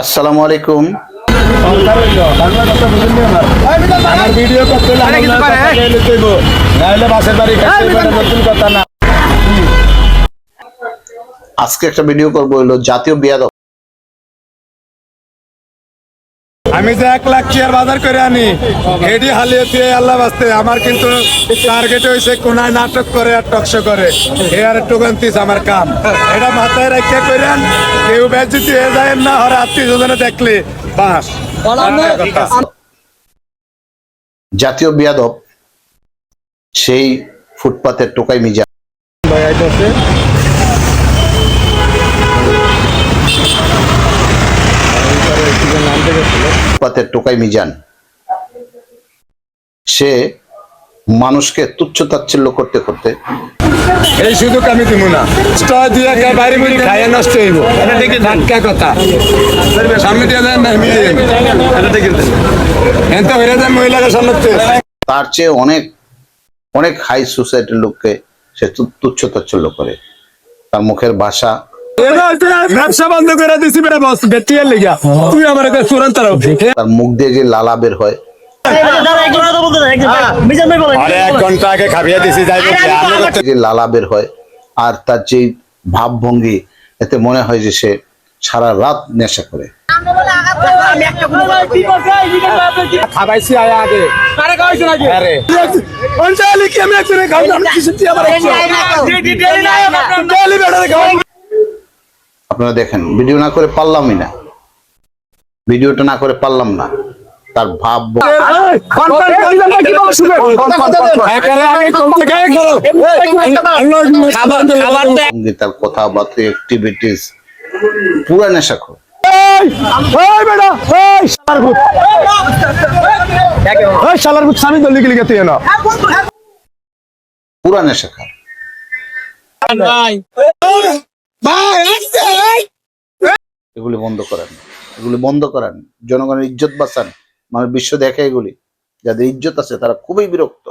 আসসালামু আলাইকুম। এটা নতুন কথা না। আজকে একটা ভিডিও করব হলো জাতীয় বিয়াদব। আমি যে এক লাখ চেয়ার বাজার করে আনি এডি হালিয়ে দিয়ে আল্লাহ বাস্তে আমার কিন্তু টার্গেট হয়েছে কোনায় নাটক করে আর টকশো করে। এ আর একটু গন্তিস আমার কাম। এটা মাথায় রেখে করেন কেউ বেজিতি হয়ে যায় না হরে আত্মীয় স্বজনে দেখলে বাস জাতীয় বিয়াদব সেই ফুটপাতের টোকাই মিজা ফুটপাতের টোকাই মিজান। সে মানুষকে তুচ্ছ তাচ্ছিল্য করতে করতে এই সুযোগ আমি দিব না। স্টয় দিয়ে বেরিয়ে খাইয়ে নষ্ট হইব। এটা দেখে ধাক্কা কথা। সামনে দিয়ে দেন না এটা দেখে এত যায় মহিলাকে সামনে তার চেয়ে অনেক অনেক হাই সোসাইটির লোককে সে তুচ্ছ তাচ্ছিল্য করে। তার মুখের ভাষা ব্যবসা বন্ধ করে দিছি বেটা বস বেটিয়ার লিগা। তুই আমার একটা চূড়ান্ত তার মুখ দিয়ে যে লালা বের হয়। আরে এক ঘণ্টা আগে খাবিয়ে দিছি যাইবে কি আমি করতে যে লালা বের হয় আর তার যে ভাবভঙ্গি এতে মনে হয় যে সে সারা রাত নেশা করে। খাবাইছি আগে। আরে খাওয়াইছ নাকি আরে। অঞ্চলি কি আমি একজনে খাই আমি কিছু আমার ডেলি বেটা খাওয়াই আপনারা দেখেন ভিডিও না করে পারলামই না ভিডিওটা না করে পারলাম না তার ভাব তার কথাবার্তা অ্যাক্টিভিটিস পুরা নেশা না পুরা নেশা খা এগুলি বন্ধ করেন। এগুলি বন্ধ করেন। জনগণের ইজ্জত বাঁচান। মানে বিশ্ব দেখে এগুলি। যাদের ইজ্জত আছে তারা খুবই বিরক্ত।